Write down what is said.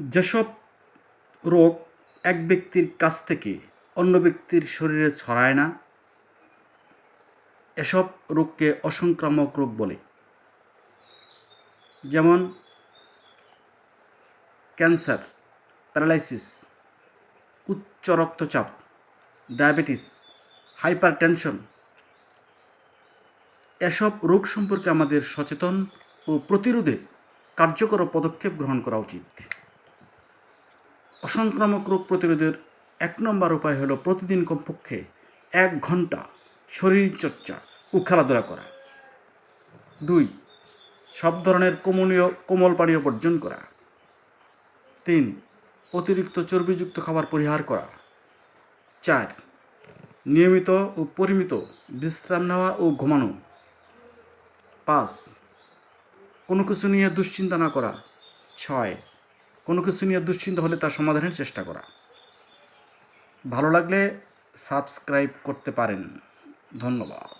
যেসব রোগ এক ব্যক্তির কাছ থেকে অন্য ব্যক্তির শরীরে ছড়ায় না, এসব রোগকে অসংক্রামক রোগ বলে। যেমন ক্যান্সার, প্যারালাইসিস, উচ্চ রক্তচাপ, ডায়াবেটিস হাইপার টেনশন এসব রোগ সম্পর্কে আমাদের সচেতন ও প্রতিরোধে কার্যকর পদক্ষেপ গ্রহণ করা উচিত। অসংক্রামক রোগ প্রতিরোধের এক নম্বর উপায় হলো প্রতিদিন কমপক্ষে এক ঘণ্টা শরীরচর্চা ও খেলাধুলা করা। দুই, সব ধরনের কোমলীয় কোমল পানীয় বর্জন করা। তিন, অতিরিক্ত চর্বিযুক্ত খাবার পরিহার করা। চার, নিয়মিত ও পরিমিত বিশ্রাম নেওয়া ও ঘুমানো। পাঁচ, কোনো কিছু নিয়ে দুশ্চিন্তা না করা। ছয় কোনো কিছু নিয়ে দুশ্চিন্তা হলে তার সমাধানের চেষ্টা করা। ভালো লাগলে সাবস্ক্রাইব করতে পারেন। ধন্যবাদ।